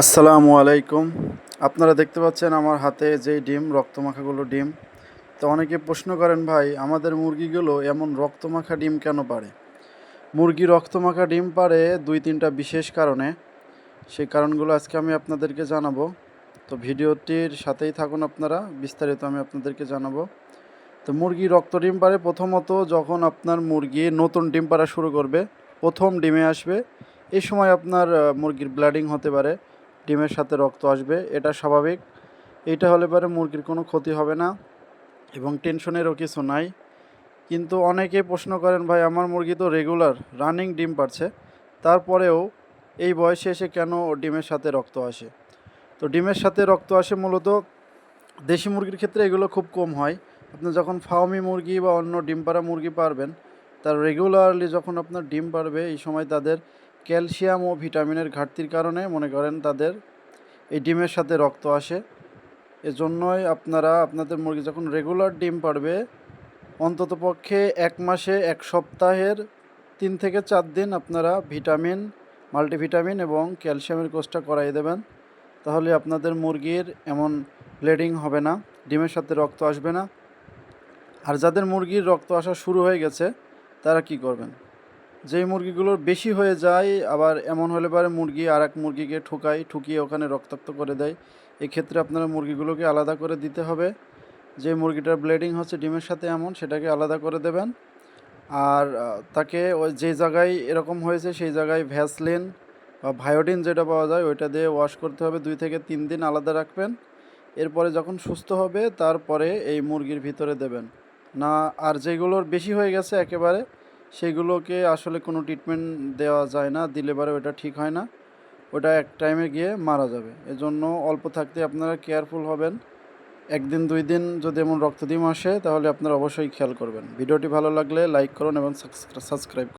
আসসালামু আলাইকুম। আপনারা দেখতে পাচ্ছেন আমার হাতে যেই ডিম, রক্তমাখাগুলো ডিম। তো অনেকে প্রশ্ন করেন, ভাই, আমাদের মুরগিগুলো এমন রক্তমাখা ডিম কেন পারে মুরগি রক্তমাখা ডিম পারে দুই তিনটা বিশেষ কারণে। সেই কারণগুলো আজকে আমি আপনাদেরকে জানাব। তো ভিডিওটির সাথেই থাকুন আপনারা, বিস্তারিত আমি আপনাদেরকে জানাব। তো মুরগি রক্ত ডিম পারে প্রথমত যখন আপনার মুরগি নতুন ডিম পাড়া শুরু করবে, প্রথম ডিমে আসবে এই সময় আপনার মুরগির ব্লাডিং হতে পারে। ডিমের সাথে রক্ত আসবে, এটা স্বাভাবিক। এটা হলে পরে মুরগির কোনো ক্ষতি হবে না এবং টেনশনেরও কিছু নাই। কিন্তু অনেকে প্রশ্ন করেন, ভাই, আমার মুরগি তো রেগুলার রানিং ডিম পারছে, তারপরেও এই বয়সে এসে কেন ডিমের সাথে রক্ত আসে? তো ডিমের সাথে রক্ত আসে মূলত দেশি মুরগির ক্ষেত্রে এগুলো খুব কম হয়। আপনি যখন ফার্মি মুরগি বা অন্য ডিম পাড়া মুরগি পারবেন, তার রেগুলারলি যখন আপনার ডিম পারবে, এই সময় তাদের ক্যালসিয়াম ও ভিটামিনের ঘাটতির কারণে মনে করেন তাদের এই ডিমের সাথে রক্ত আসে। এজন্যই আপনারা, আপনাদের মুরগি যখন রেগুলার ডিম পারবে অন্তত পক্ষে এক মাসে, এক সপ্তাহের তিন থেকে চার দিন আপনারা ভিটামিন মাল্টিভিটামিন এবং ক্যালসিয়ামের কোর্সটা করাই দেবেন। তাহলে আপনাদের মুরগির এমন ব্লিডিং হবে না, ডিমের সাথে রক্ত আসবে না। আর যাদের মুরগির রক্ত আসা শুরু হয়ে গেছে, তারা কি করবেন? যেই মুরগিগুলোর বেশি হয়ে যায়, আবার এমন হলে পারে মুরগি আর এক মুরগিকে ঠুকাই ঠুকিয়ে ওখানে রক্তাক্ত করে দেয়। এক্ষেত্রে আপনারা মুরগিগুলোকে আলাদা করে দিতে হবে। যে মুরগিটার ব্লেডিং হচ্ছে ডিমের সাথে এমন, সেটাকে আলাদা করে দেবেন। আর তাকে ওই যে জায়গায় এরকম হয়েছে, সেই জায়গায় ভ্যাসলিন বা ভায়োডিন যেটা পাওয়া যায়, ওইটা দিয়ে ওয়াশ করতে হবে। দুই থেকে তিন দিন আলাদা রাখবেন। এরপরে যখন সুস্থ হবে, তারপরে এই মুরগির ভিতরে দেবেন। না, আর যেগুলোর বেশি হয়ে গেছে একেবারে সেগুলোকে আসলে কোনো ট্রিটমেন্ট দেওয়া যায় না, দিলে পরে ওটা ঠিক হয় না। ওটা এক টাইমে গিয়ে মারা যাবে। এজন্য অল্প থাকতে আপনারা কেয়ারফুল হবেন। একদিন, দুই দিন যদি এমন রক্তদিম আসে, তাহলে আপনারা অবশ্যই খেয়াল করবেন। ভিডিওটি ভালো লাগলে লাইক করুন এবং সাবস্ক্রাইব